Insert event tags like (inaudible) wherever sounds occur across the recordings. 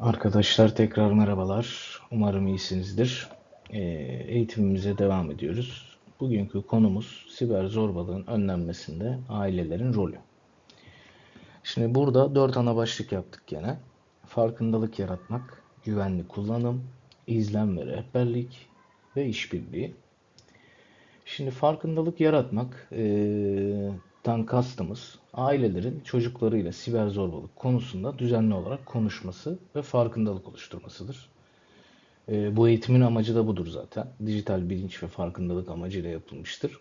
Arkadaşlar tekrar merhabalar. Umarım iyisinizdir. Ee, eğitimimize devam ediyoruz. Bugünkü konumuz siber zorbalığın önlenmesinde ailelerin rolü. Şimdi burada dört ana başlık yaptık gene. Farkındalık yaratmak, güvenli kullanım, izlem ve rehberlik ve işbirliği. Şimdi farkındalık yaratmak eee tan kastımız ailelerin çocuklarıyla siber zorbalık konusunda düzenli olarak konuşması ve farkındalık oluşturmasıdır. Eee, bu eğitimin amacı da budur zaten. Dijital bilinç ve farkındalık amacıyla yapılmıştır.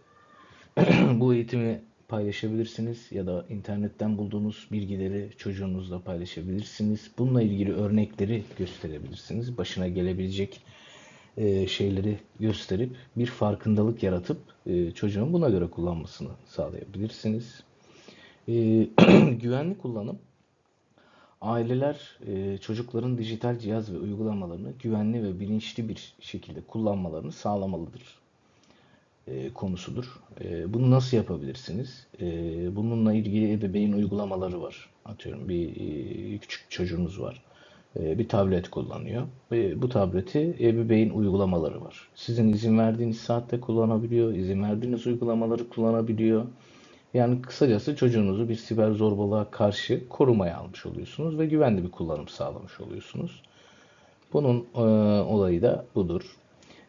(clears throat) Bu eğitimi paylaşabilirsiniz ya da internetten bulduğunuz bilgileri çocuğunuzla paylaşabilirsiniz. Bununla ilgili örnekleri gösterebilirsiniz. Başına gelebilecek e, şeyleri gösterip bir farkındalık yaratıp e, çocuğun buna göre kullanmasını sağlayabilirsiniz. E, (clears throat) güvenli kullanım aileler çocukların dijital cihaz ve uygulamalarını güvenli ve bilinçli bir şekilde kullanmalarını sağlamalıdır konusudur. Bunu nasıl yapabilirsiniz? Bununla ilgili ebeveyn uygulamaları var. Atıyorum bir küçük çocuğunuz var. E, bir tablet kullanıyor. Bu tableti ebeveyn uygulamaları var. Sizin izin verdiğiniz saatte kullanabiliyor, izin verdiğiniz uygulamaları kullanabiliyor. Yani kısacası çocuğunuzu bir siber zorbalığa karşı korumaya almış oluyorsunuz ve güvenli bir kullanım sağlamış oluyorsunuz. Bunun e, olayı da budur.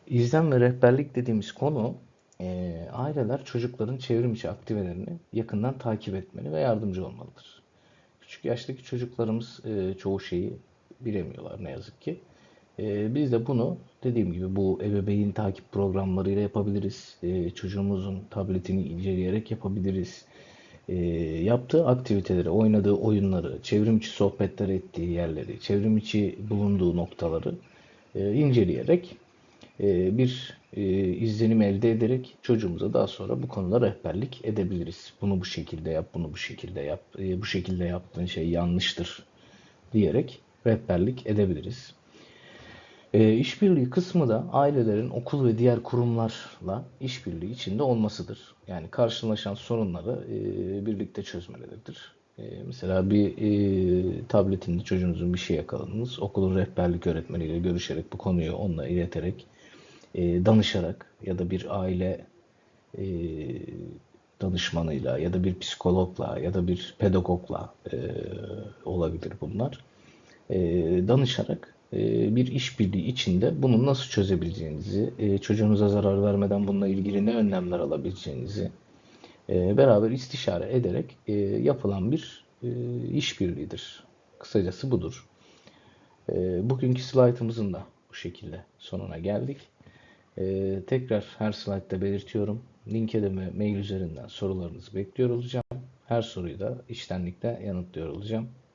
İzlem ve rehberlik dediğimiz konu e, aileler çocukların çevrim içi aktivitelerini yakından takip etmeli ve yardımcı olmalıdır. Küçük yaştaki çocuklarımız e, çoğu şeyi bilemiyorlar ne yazık ki. E, biz de bunu dediğim gibi bu ebeveyn takip programlarıyla yapabiliriz. E, çocuğumuzun tabletini inceleyerek yapabiliriz. E, yaptığı aktiviteleri, oynadığı oyunları, çevrim içi sohbetler ettiği yerleri, çevrim içi bulunduğu noktaları e, inceleyerek e, bir e, izlenim elde ederek çocuğumuza daha sonra bu konuda rehberlik edebiliriz. Bunu bu şekilde yap, bunu bu şekilde yap, e, bu şekilde yaptığın şey yanlıştır diyerek rehberlik edebiliriz. E, işbirliği kısmı da ailelerin okul ve diğer kurumlarla işbirliği içinde olmasıdır. Yani karşılaşan sorunları e, birlikte çözmeleridir. E, mesela bir e, tabletinde çocuğunuzun bir şey yakaladınız. Okulun rehberlik öğretmeniyle görüşerek bu konuyu onunla ileterek, e, danışarak ya da bir aile e, danışmanıyla ya da bir psikologla ya da bir pedagogla e, olabilir bunlar. E, danışarak e, bir işbirliği içinde bunu nasıl çözebileceğinizi, e, çocuğunuza zarar vermeden bununla ilgili ne önlemler alabileceğinizi beraber istişare ederek yapılan bir işbirliğidir. Kısacası budur. Bugünkü slaytımızın da bu şekilde sonuna geldik. Tekrar her slaytta belirtiyorum. Link'e ve mail üzerinden sorularınızı bekliyor olacağım. Her soruyu da iştenlikle yanıtlıyor olacağım.